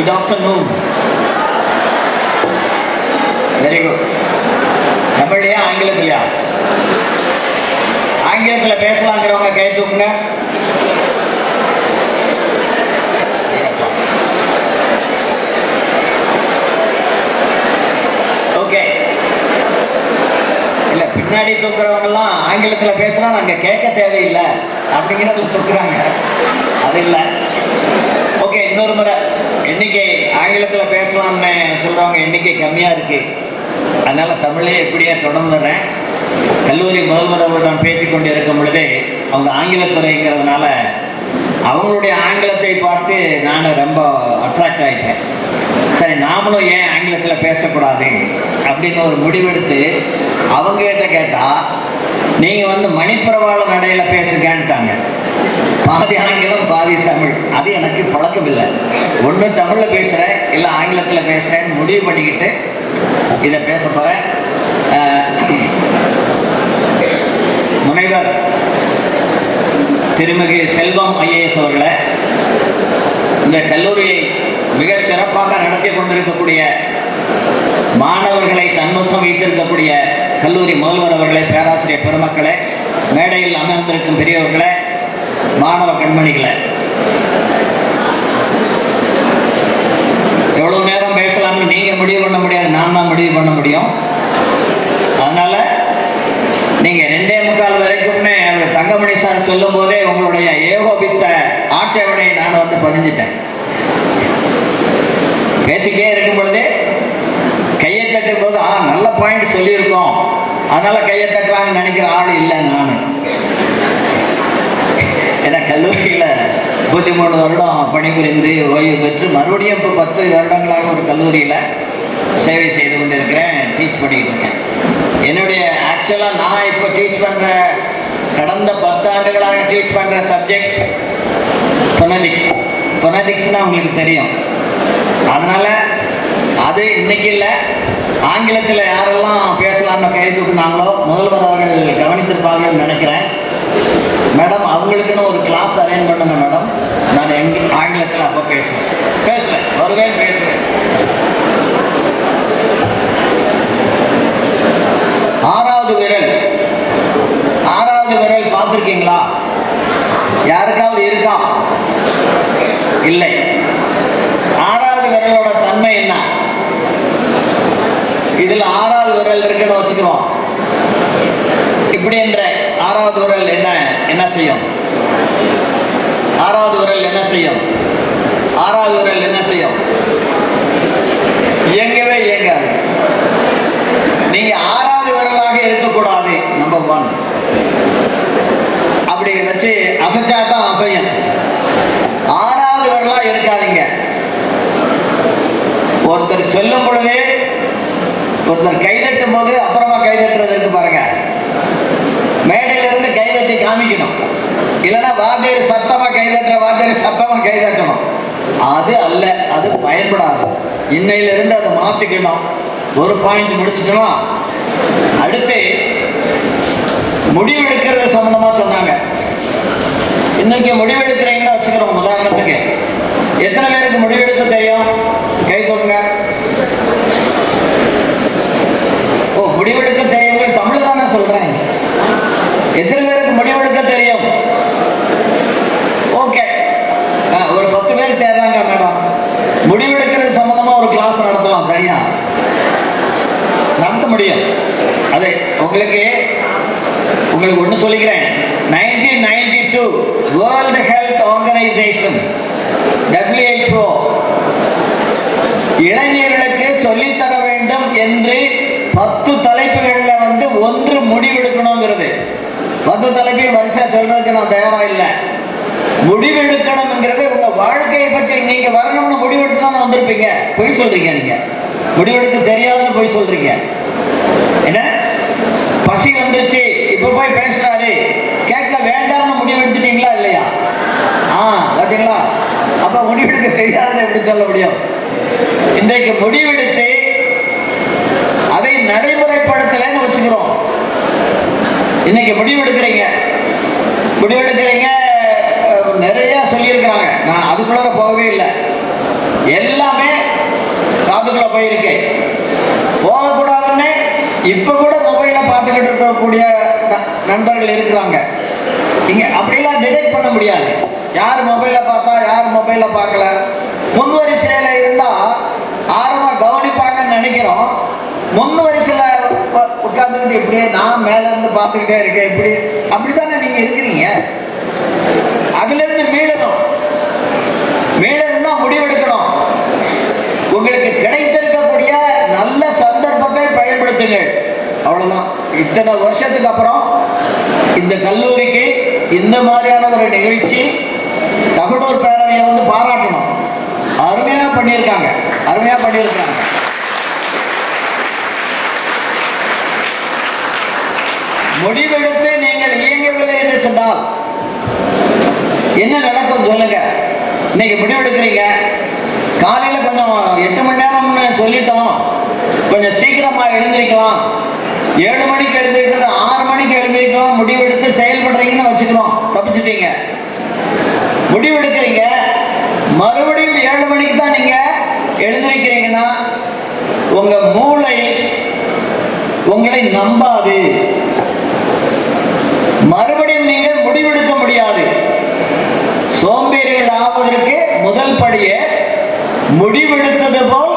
Good afternoon very good தமிழ்லையா ஆங்கிலத்திலையா? ஆங்கிலத்தில் பேசலாங்கிறவங்க கை தூக்குங்க. ஓகே இல்ல பின்னாடி தூக்குறவங்கெல்லாம் ஆங்கிலத்துல பேசுனா நாங்க கேட்க தேவையில்லை. அப்படிங்கிறது தூக்குறாங்க. அது இல்லை. ஓகே இன்னொரு முறை. எண்ணிக்கை ஆங்கிலத்தில் பேசலாம்னு சொல்கிறவங்க எண்ணிக்கை கம்மியாக இருக்குது அதனால் தமிழே எப்படியே தொடர்ந்துடுறேன். கல்லூரி முதல்வர் அவர்களிடம் பேசிக்கொண்டு இருக்கும் பொழுதே அவங்க ஆங்கிலத்துறைங்கிறதுனால அவங்களுடைய ஆங்கிலத்தை பார்த்து நான் ரொம்ப அட்ராக்ட் ஆகிட்டேன் சரி நாமளும் ஏன் ஆங்கிலத்தில் பேசக்கூடாது? அப்படின்னு ஒரு முடிவெடுத்து அவங்க கிட்ட கேட்டால் நீங்கள் வந்து மணிப்பிரவாள நடையில் பேசுங்கன்ட்டாங்க. பாதி ஆங்கிலம் பாதி தமிழ். அது எனக்கு பழக்கம் இல்லை. ஒன்று தமிழில் பேசுகிறேன் இல்லை ஆங்கிலத்தில் பேசுகிறேன்னு முடிவு பண்ணிக்கிட்டு இதை பேச போகிறேன் முனைவர் திருமிகு செல்வம் ஐஏஎஸ் அவர்களை இந்த கல்லூரியை மிகச் சிறப்பாக நடத்தி கொண்டிருக்கக்கூடிய மாணவர்களை தன்வசம் வைத்திருக்கக்கூடிய கல்லூரி முதல்வர் அவர்களே பேராசிரியர் பெருமக்களே மேடையில் அமர்ந்திருக்கும் பெரியவர்களே மாணவ கண்மணிகளே. எவ்வளவு நேரம் பேசலாம்னு நீங்க முடிவு பண்ண முடியாது நான் தான் முடிவு பண்ண முடியும். அதனால நீங்க ரெண்டே முக்கால் வரைக்கும்னு அந்த தங்கமணி சார் சொல்லும் போதே உங்களுடைய ஏகோபித்த ஆட்சேபனை நான் வந்து பதிஞ்சிட்டேன். பேசிக்கே இருக்கும் பொழுதே கையை தட்டும் போது ஆ நல்ல பாயிண்ட் சொல்லியிருக்கோம். அதனால கையை தட்டுறாங்கன்னு நினைக்கிற ஆள் இல்லை நான். ஏன்னா கல்லூரியில் முப்பத்தி மூணு வருடம் பணிபுரிந்து ஓய்வு பெற்று மறுபடியும் இப்போ பத்து வருடங்களாக ஒரு கல்லூரியில் சேவை செய்து கொண்டிருக்கிறேன் டீச் பண்ணிக்கிட்டு இருக்கேன். என்னுடைய ஆக்சுவலாக நான் இப்போ டீச் பண்ணுற கடந்த பத்து ஆண்டுகளாக டீச் பண்ணுற சப்ஜெக்ட் ஃபொனடிக்ஸ் ஃபொனடிக்ஸ்னால் உங்களுக்கு தெரியும். அதனால் அது இன்னைக்கு இல்லை. ஆங்கிலத்தில் யாரெல்லாம் பேசலாம்னு கை தூக்குனாங்களோ முதல்வர் அவர்கள் கவனித்திருப்பாங்கன்னு நினைக்கிறேன். மேடம் அவங்களுக்குன்னு ஒரு கிளாஸ் அரேஞ்ச் பண்ணுங்க மேடம். நான் எங்க ஆங்கிலத்தில் அப்போ பேசுவேன் பேசுவேன் வருவேன் பேசுவேன். ஆறாவது விரல். ஆறாவது விரல் பார்த்துருக்கீங்களா யாருக்காவது இருக்கா இல்லை ஆறாவது விரலோட தன்மை என்ன இதுல ஆறாவது விரல் இருக்குன்னு வச்சுக்கிறோம். இப்படி என்ற ஆறாவது விரல் என்ன என்ன செய்யும்? ஆறாவது விரல் என்ன செய்யும்? ஆறாவது விரல் என்ன செய்யும் இயங்கவே இயங்காது நீங்க ஆறாவது விரலாக இருக்கக்கூடாது நம்பர் ஒன் அப்படி வச்சு அசைச்சா தான் அசையும் ஆறாவது விரலா இருக்காதீங்க ஒருத்தர் சொல்லும் பொழுதே ஒருத்தர் கைதட்டும் போது அப்புறமா கைதட்டுறது இருக்கு பாருங்க மேடையில இருந்து கைதட்டி காமிக்கணும் இல்லைன்னா வாத்தியார் சத்தமா கைதட்டுற வாத்தியார் சத்தமா கைதட்டணும். அது அல்ல அது பயன்படாது. இன்னையில இருந்து அதை மாத்திக்கணும். ஒரு பாயிண்ட் முடிச்சுக்கணும் அடுத்து முடிவெடுக்கிறது சம்பந்தமா சொன்னாங்க. இன்னைக்கு முடிவெடுக்கிறீங்கன்னு வச்சுக்கிறோம் உதாரணத்துக்கு. எத்தனை பேருக்கு முடிவெடுக்க தெரியும்? கை கொடுங்க. ஓ முடிவெடுக்க தெரியும் தமிழ் தானே சொல்றேன் எத்தனை பேருக்கு முடிவெடுக்க தெரியும் ஓகே ஒரு பத்து பேர் தேர்றாங்க மேடம் முடிவெடுக்கிறது சம்பந்தமா ஒரு கிளாஸ் நடத்தலாம் தனியா நடத்த முடியும் அது உங்களுக்கு உங்களுக்கு ஒன்று சொல்லிக்கிறேன். Nineteen ninety two world health organisation WHO இளைஞர்களுக்கு சொல்லித்தர வேண்டும் என்று பத்து தலைப்புகளில் வந்து ஒன்று முடிவெடுக்கணுங்கிறது. பத்து தலைப்பையும் வரிசையா சொல்றதுக்கு நான் தயாரா இல்லை. முடிவெடுக்கணுங்கிறது உங்க வாழ்க்கையை பற்றி நீங்க வரணும்னு முடிவெடுத்து தானே வந்திருப்பீங்க. பொய் சொல்றீங்க நீங்க. முடிவெடுக்க தெரியாதுன்னு பொய் சொல்றீங்க. என்ன? பசி வந்துருச்சு. இப்ப போய் பேசுறாரு. கேட்க வேண்டாம்னு முடிவெடுத்துட்டீங்களா இல்லையா? ஆ பாத்தீங்களா? அப்ப முடிவெடுக்க தெரியாதுன்னு எப்படி சொல்ல முடியும்? இன்றைக்கு முடிவெடுத்து அதை நடைமுறைப்படுத்தலைன்னு வச்சுக்கிறோம். இன்னைக்கு முடிவெடுக்கிறீங்க. முடிவெடுக்கிறீங்க நிறைய சொல்லியிருக்கிறாங்க. நான் அதுக்குள்ளார போகவே இல்லை. எல்லாமே காதுக்குள்ள போயிருக்கு. போகக்கூடாதுன்னு இப்ப கூட நேரடியாக பார்த்துக்கிட்டு இருக்கக்கூடிய ந- நண்பர்கள் இருக்கிறாங்க. இங்கே அப்படிலாம் டிடெக்ட் பண்ண முடியாது. யார் மொபைலை பார்த்தா யார் மொபைலை பார்க்கல? முன் வரிசையில் இருந்தா ஆரமாக கவனிப்பாங்கன்னு நினைக்கிறோம். முன் வரிசையில் உட்காந்துக்கிட்டு இப்படியே நான் மேல இருந்து பார்த்துக்கிட்டே இருக்கேன் இப்படி அப்படித்தானே நீங்க இருக்கிறீங்க? அதுல இருந்து மீளணும். மீளணும்னா முடிவெடுக்கணும். உங்களுக்கு கிடைத்திருக்கக்கூடிய நல்ல சந்தர்ப்பத்தை பயன்படுத்துங்கள். அவ்வளோதான் இத்தனை வருஷத்துக்கு அப்புறம் இந்த கல்லூரிக்கு இந்த மாதிரியான ஒரு நிகழ்ச்சி தகுடூர் பேரவையை வந்து பாராட்டணும். அருமையாக பண்ணியிருக்காங்க. அருமையாக பண்ணியிருக்காங்க. முடிவெடுத்து நீங்கள் இயங்கவில்லை என்று சொன்னால் என்ன நடக்கும் சொல்லுங்க. இன்னைக்கு முடிவெடுக்கிறீங்க. காலையில் கொஞ்சம் எட்டு மணி நேரம்னு சொல்லிட்டோம். கொஞ்சம் சீக்கிரமாக எழுந்திருக்கலாம். ஏழு மணிக்கு எழுந்திருக்கிறது ஆறு மணிக்கு எழுந்திருக்கலாம் முடிவெடுத்து செயல்படுறீங்கன்னு வச்சுக்கிறோம் தப்பிச்சுட்டீங்க. முடிவெடுக்கிறீங்க. மறுபடியும் ஏழு மணிக்கு தான் நீங்க எழுந்திருக்கிறீங்கன்னா உங்க மூளை உங்களை நம்பாது. மறுபடியும் நீங்கள் முடிவெடுக்க முடியாது. சோம்பேறிகள் ஆவதற்கு முதல் படியே முடிவெடுத்தது போல்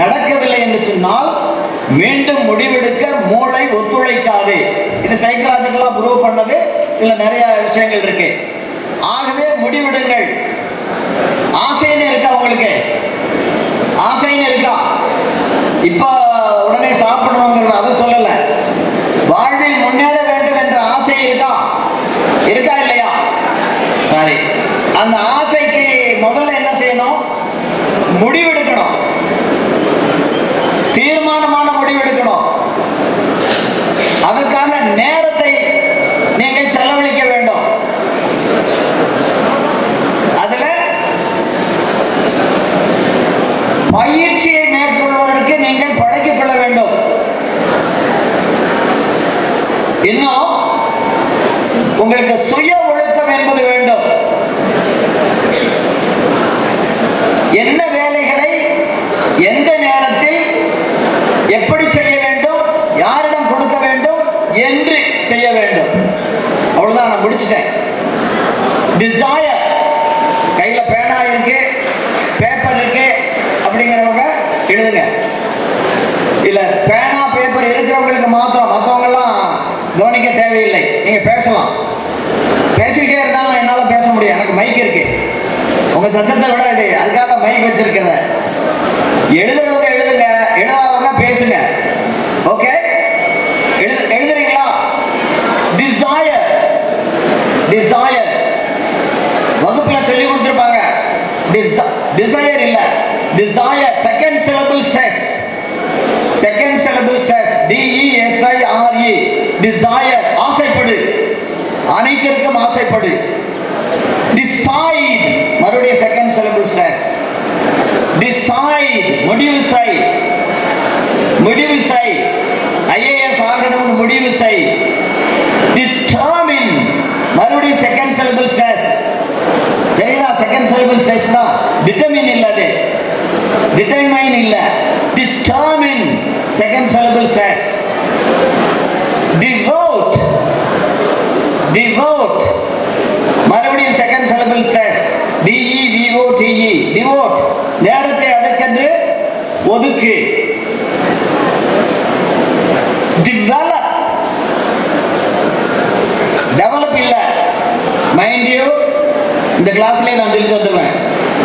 நடக்கவில்லை என்று சொன்னால் மீண்டும் முடிவெடுக்க மூளை ஒத்துழைக்காது. இது சைக்கலாஜிக்கலா ப்ரூவ் பண்ணது. இதுல நிறைய விஷயங்கள் இருக்கு. ஆகவே முடிவெடுங்கள். ஆசைன்னு இருக்கா உங்களுக்கு? ஆசைன்னு இருக்கா? இப்ப உடனே சாப்பிடணுங்கிறத அதை சொல்லல. வாழ்வில் முன்னேற வேண்டும் என்ற ஆசை இருக்கா? இருக்கா இல்லையா? சரி. அந்த இன்னும் உங்களுக்கு சுய ஒழுக்கம் என்பது வேண்டும். என்ன வேலைகளை எந்த நேரத்தில் எப்படி செய்ய வேண்டும் யாரிடம் கொடுக்க வேண்டும் என்று செய்ய வேண்டும். அவ்வளவுதான் நான் முடிச்சிட்டேன். டிசையர் கையில பேனா இருக்கு பேப்பர் இருக்கு அப்படிங்கிறவங்க எழுதுங்க இல்ல பேனா பேப்பர் இருக்கிறவங்களுக்கு மாத்திரம் மற்றவங்க எல்லாம் கவனிக்க தேவையில்லை நீங்க பேசலாம் பேசிக்கிட்டே இருந்தாலும் என்னால பேச முடியும் எனக்கு மைக் இருக்கு உங்க சத்தத்தை விட இது அதுக்காக தான் மைக் வச்சிருக்கிறத எழுதுறவங்க எழுதுங்க எழுதாதவங்க பேசுங்க. ஓகே எழுது எழுதுறீங்களா? டிசையர் டிசையர் வகுப்புல சொல்லி கொடுத்துருப்பாங்க. டிசையர் இல்ல. Desire second syllable stress second syllable stress D E S I R E desire ஆசைப்படு. அனைத்திற்கும் ஆசைப்படு. டிசைட் மறுபடியும் செகண்ட் சிலபிள் ஸ்ட்ரெஸ் டிசைட் முடிவு செய். முடிவு செய். ஐஏஎஸ் ஆகணும்னு முடிவு செய். டிட்டர்மின் மறுபடியும் செகண்ட் சிலபிள் ஸ்ட்ரெஸ் தெரியுதா செகண்ட் சிலபிள் ஸ்ட்ரெஸ் தான். டிட்டர்மின் இல்ல அது டிட்டர்மைன் இல்லை determine second syllable stress devote devote மறுபடியும் second syllable stress D E V O D E devote நேரத்தை அதற்கென்று ஒதுக்கு. டெவலப் டெவலப் இல்ல. மைண்ட் யூ இந்த கிளாஸ்லயே நான் சொல்லி தந்துருவேன்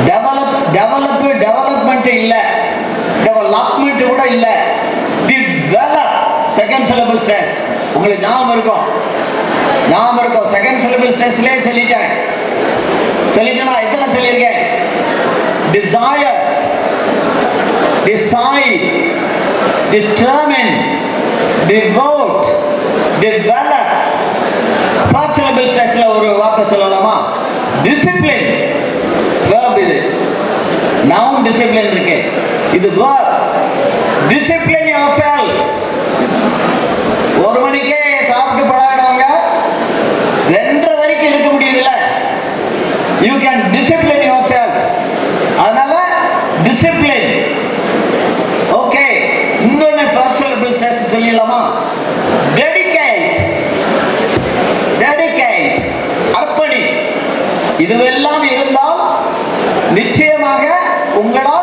டெவலப் டெவலப் டெவலப்மெண்ட் இல்ல. டெவலப்மெண்ட் கூட இல்ல. டெவலப் செகண்ட் சிலபிள் ஸ்ட்ரெஸ் உங்களுக்கு ஞாபகம் இருக்கும். ஞாபகம் இருக்கும். செகண்ட் சிலபிள் ஸ்ட்ரெஸ்லயே சொல்லிட்டேன். சொல்லிட்டேனா? எத்தனை சொல்லியிருக்கேன்? Desire decide, determine, devote, develop. First syllable stressல ஒரு வார்த்தை சொல்லலாமா discipline verb இது noun discipline இருக்கு இது verb discipline yourself ஒரு மணிக்கே சாப்பிட்டு பழகினவங்க ரெண்டரை வரைக்கும் இருக்க முடியுதுல்ல you can discipline yourself அதனால டிசிப்ளின் உங்களால்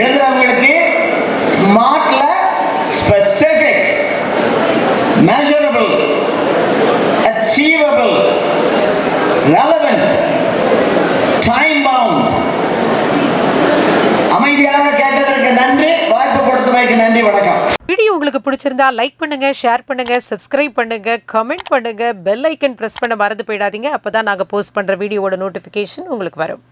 எழுதுறவங்களுக்கு ஸ்மார்ட்ல specific measurable achievable relevant time bound அமைதியாக கேட்டதற்கு நன்றி வாய்ப்பு கொடுத்தமைக்கு நன்றி வணக்கம். வீடியோ உங்களுக்கு பிடிச்சிருந்தா லைக் பண்ணுங்க ஷேர் பண்ணுங்க சப்ஸ்கிரைப் பண்ணுங்க கமெண்ட் பண்ணுங்க பெல் ஐக்கன் பிரஸ் பண்ண மறந்து போயிடாதீங்க. அப்பதான் நாங்க போஸ்ட் பண்ற வீடியோட நோட்டிபிகேஷன் உங்களுக்கு வரும்.